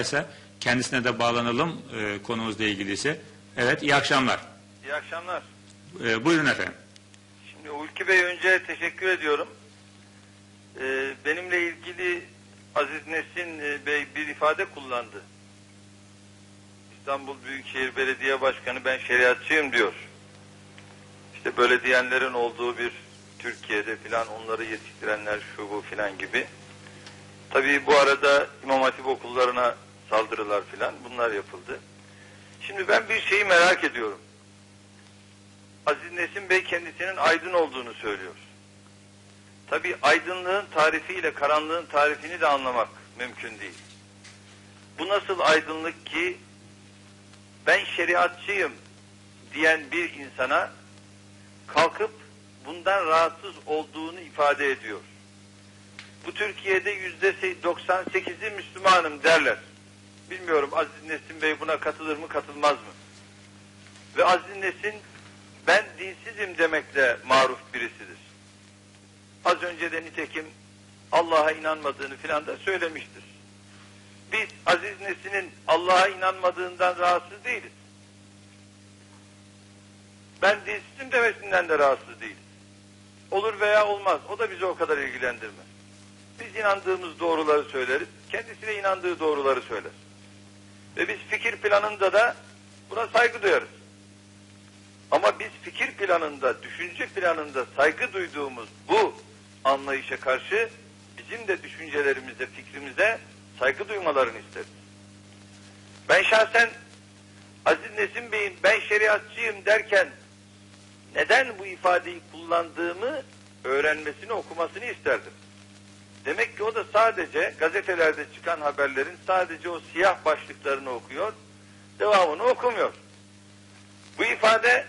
ise kendisine de bağlanalım e, konumuzla ilgiliyse. Evet, iyi akşamlar. İyi akşamlar. E, buyurun efendim. Şimdi Ulki Bey önce teşekkür ediyorum. Ee, benimle ilgili Aziz Nesin e, Bey bir ifade kullandı. İstanbul Büyükşehir Belediye Başkanı ben şeriatçıyım diyor. İşte böyle diyenlerin olduğu bir Türkiye'de filan onları yetiştirenler şu bu filan gibi. Tabii bu arada İmam Hatip okullarına saldırılar filan bunlar yapıldı. Şimdi ben bir şeyi merak ediyorum. Aziz Nesin Bey kendisinin aydın olduğunu söylüyor. Tabi aydınlığın tarifiyle karanlığın tarifini de anlamak mümkün değil. Bu nasıl aydınlık ki ben şeriatçıyım diyen bir insana kalkıp bundan rahatsız olduğunu ifade ediyor. Bu Türkiye'de yüzde 98'i Müslümanım derler. Bilmiyorum Aziz Nesin Bey buna katılır mı katılmaz mı? Ve Aziz Nesin ben dinsizim demekle maruf birisidir. Az önce de nitekim Allah'a inanmadığını filan da söylemiştir. Biz Aziz Nesin'in Allah'a inanmadığından rahatsız değiliz. Ben dinsizim demesinden de rahatsız değiliz. Olur veya olmaz. O da bizi o kadar ilgilendirmez. Biz inandığımız doğruları söyleriz. Kendisi de inandığı doğruları söyler. Ve biz fikir planında da buna saygı duyarız. Ama biz fikir planında, düşünce planında saygı duyduğumuz bu anlayışa karşı bizim de düşüncelerimize, fikrimize saygı duymalarını isteriz. Ben şahsen Aziz Nesin Bey'in ben şeriatçıyım derken neden bu ifadeyi kullandığımı öğrenmesini, okumasını isterdim. Demek ki o da sadece gazetelerde çıkan haberlerin sadece o siyah başlıklarını okuyor, devamını okumuyor. Bu ifade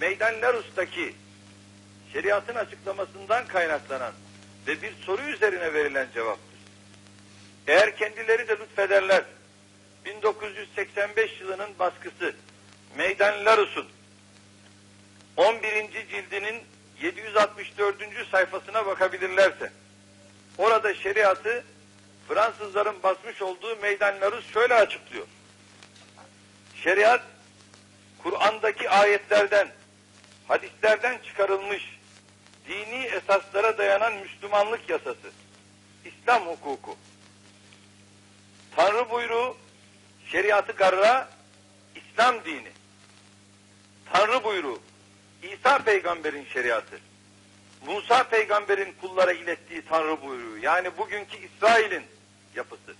Meydan Larus'taki şeriatın açıklamasından kaynaklanan ve bir soru üzerine verilen cevaptır. Eğer kendileri de lütfederler, 1985 yılının baskısı Meydan Larus'un 11. cildinin 764. sayfasına bakabilirlerse, orada şeriatı Fransızların basmış olduğu Meydan Larus şöyle açıklıyor. Şeriat, Kur'an'daki ayetlerden, hadislerden çıkarılmış dini esaslara dayanan Müslümanlık yasası, İslam hukuku. Tanrı buyruğu, şeriatı garra, İslam dini. Tanrı buyruğu, İsa peygamberin şeriatı. Musa peygamberin kullara ilettiği Tanrı buyruğu. Yani bugünkü İsrail'in yapısı.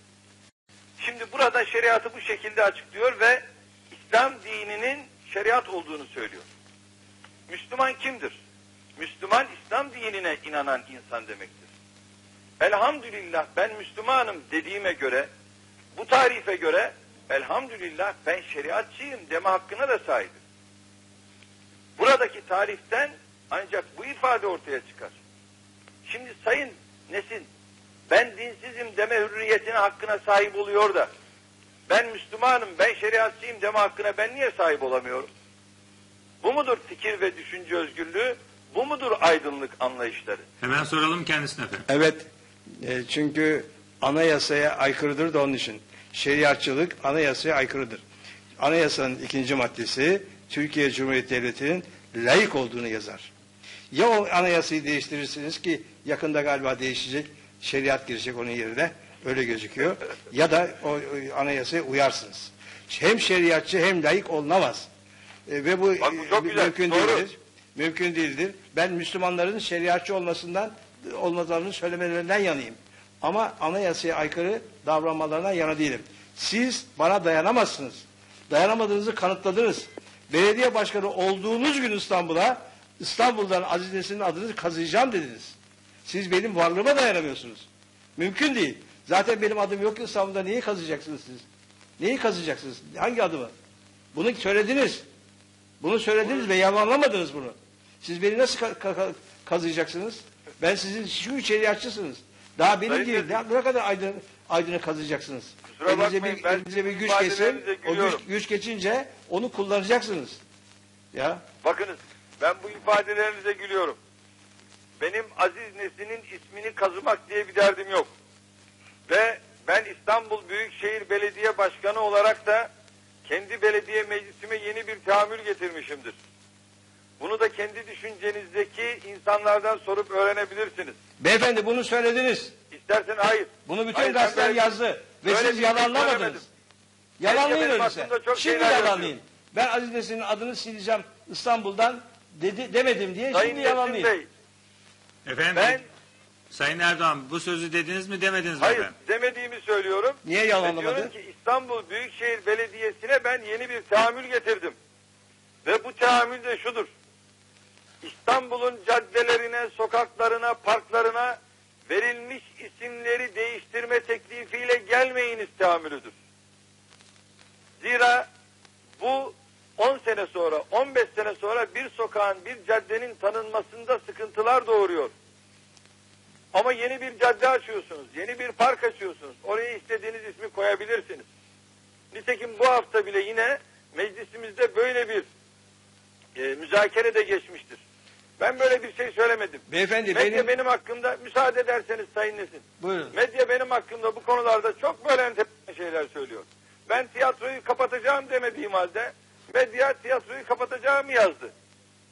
Şimdi burada şeriatı bu şekilde açıklıyor ve İslam dininin şeriat olduğunu söylüyor. Müslüman kimdir? Müslüman İslam dinine inanan insan demektir. Elhamdülillah ben Müslümanım dediğime göre, bu tarife göre elhamdülillah ben şeriatçıyım deme hakkına da sahibim. Buradaki tariften ancak bu ifade ortaya çıkar. Şimdi sayın Nesin, ben dinsizim deme hürriyetine hakkına sahip oluyor da, ben Müslümanım, ben şeriatçıyım deme hakkına ben niye sahip olamıyorum? Bu mudur fikir ve düşünce özgürlüğü? Bu mudur aydınlık anlayışları? Hemen soralım kendisine efendim. Evet. E, çünkü anayasaya aykırıdır da onun için. Şeriatçılık anayasaya aykırıdır. Anayasanın ikinci maddesi Türkiye Cumhuriyeti Devleti'nin layık olduğunu yazar. Ya o anayasayı değiştirirsiniz ki yakında galiba değişecek, şeriat girecek onun yerine öyle gözüküyor. Ya da o, anayasaya uyarsınız. Hem şeriatçı hem layık olunamaz. E, ve bu, Bak bu çok e, güzel, mümkün doğru. değildir. Mümkün değildir. Ben Müslümanların şeriatçı olmasından olmalarını söylemelerinden yanayım. Ama anayasaya aykırı davranmalarına yana değilim. Siz bana dayanamazsınız. Dayanamadığınızı kanıtladınız. Belediye başkanı olduğunuz gün İstanbul'a İstanbul'dan Aziz Nesin'in adını kazıyacağım dediniz. Siz benim varlığıma dayanamıyorsunuz. Mümkün değil. Zaten benim adım yok İstanbul'da neyi kazıyacaksınız siz? Neyi kazıyacaksınız? Hangi adımı? Bunu söylediniz. Bunu söylediniz ve yalanlamadınız bunu. Siz beni nasıl ka- ka- ka- kazıyacaksınız? Ben sizin şu şeriatçısınız. Daha benim Sayın gibi ne, kadar aydın, aydını kazıyacaksınız. Elinize bir, elinize bir güç kesin. ifadelerinize O güç, güç geçince onu kullanacaksınız. Ya Bakınız ben bu ifadelerinize gülüyorum. Benim Aziz Nesin'in ismini kazımak diye bir derdim yok. Ve ben İstanbul Büyükşehir Belediye başkanı olarak da kendi belediye meclisime yeni bir tahammül getirmişimdir. Bunu da kendi düşüncenizdeki insanlardan sorup öğrenebilirsiniz. Beyefendi bunu söylediniz. İstersen hayır. Bunu bütün Hayır, ben gazeteler böyle- yazdı. Ve siz şey yalanlamadınız. Yalanlayın öyleyse. Şimdi yalanlayın. Ben Aziz Nesin'in adını sileceğim İstanbul'dan dedi, demedim diye Sayın şimdi Nesin yalanlayın. Bey, Efendim ben Sayın Erdoğan bu sözü dediniz mi demediniz mi hayır efendim? demediğimi söylüyorum. Niye Ve yalanlamadın? diyorum ki İstanbul Büyükşehir Belediyesi'ne ben yeni bir tahammül getirdim. Ve bu tahammül de şudur. İstanbul'un caddelerine, sokaklarına, parklarına verilmiş isimleri değiştirme teklifiyle gelmeyiniz tahammülüdür. Zira bu 10 sene sonra, 15 sene sonra bir sokağın, bir caddenin tanınmasında sıkıntılar doğuruyor. Ama yeni bir cadde açıyorsunuz, yeni bir park açıyorsunuz. Oraya istediğiniz ismi koyabilirsiniz. Nitekim bu hafta bile yine meclisimizde böyle bir e, müzakere de geçmiştir. Ben böyle bir şey söylemedim. Beyefendi Medya benim... benim hakkımda müsaade ederseniz Sayın Nesin. Buyurun. Medya benim hakkımda bu konularda çok böyle enteresan şeyler söylüyor. Ben tiyatroyu kapatacağım demediğim halde medya tiyatroyu kapatacağımı yazdı.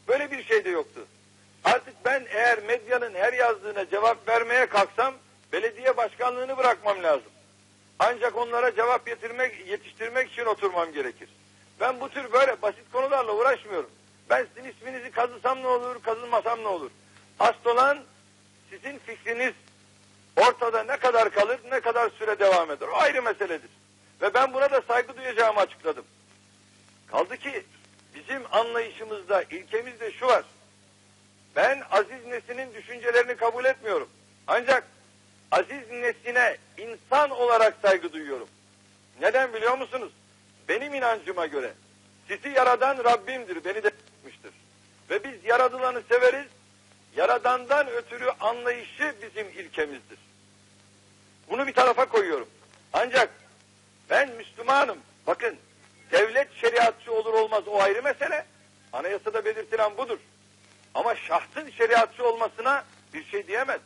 Böyle bir şey de yoktu. Artık ben eğer medyanın her yazdığına cevap vermeye kalksam belediye başkanlığını bırakmam lazım. Ancak onlara cevap getirmek, yetiştirmek için oturmam gerekir. Ben bu tür böyle basit konularla uğraşmıyorum. Ben sizin isminizi kazısam ne olur, kazılmasam ne olur? Asıl olan sizin fikriniz ortada ne kadar kalır, ne kadar süre devam eder. O ayrı meseledir. Ve ben buna da saygı duyacağımı açıkladım. Kaldı ki bizim anlayışımızda, ilkemizde şu var. Ben Aziz Nesin'in düşüncelerini kabul etmiyorum. Ancak Aziz Nesin'e insan olarak saygı duyuyorum. Neden biliyor musunuz? Benim inancıma göre sizi yaradan Rabbimdir, beni de yapmıştır. Ve biz yaradılanı severiz, yaradandan ötürü anlayışı bizim ilkemizdir. Bunu bir tarafa koyuyorum. Ancak ben Müslümanım. Bakın devlet şeriatçı olur olmaz o ayrı mesele. Anayasada belirtilen budur. Ama şahsın şeriatçı olmasına bir şey diyemez.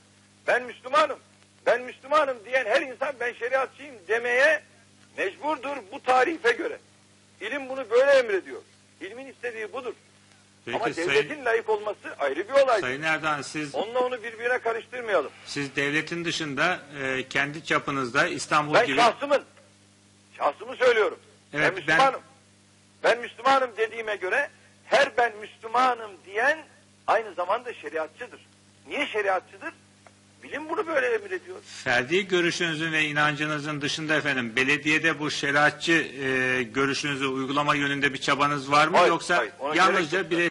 Ben Müslümanım. Ben Müslümanım diyen her insan ben şeriatçıyım demeye mecburdur bu tarife göre. İlim bunu böyle emrediyor. İlmin istediği budur. Peki Ama Sayın, devletin layık olması ayrı bir olay. Sayın Erdoğan siz Onunla onu birbirine karıştırmayalım. siz devletin dışında e, kendi çapınızda İstanbul Ben gibi şahsımın, şahsımı söylüyorum. Evet, ben Müslümanım. Ben... Müslümanım dediğime göre her ben Müslümanım diyen aynı zamanda şeriatçıdır. Niye şeriatçıdır? Bilim bunu böyle emrediyor. ferdi görüşünüzün ve inancınızın dışında efendim belediyede bu şeriatçı e, görüşünüzü uygulama yönünde bir çabanız var mı Hayır, yoksa hayır, yalnızca bile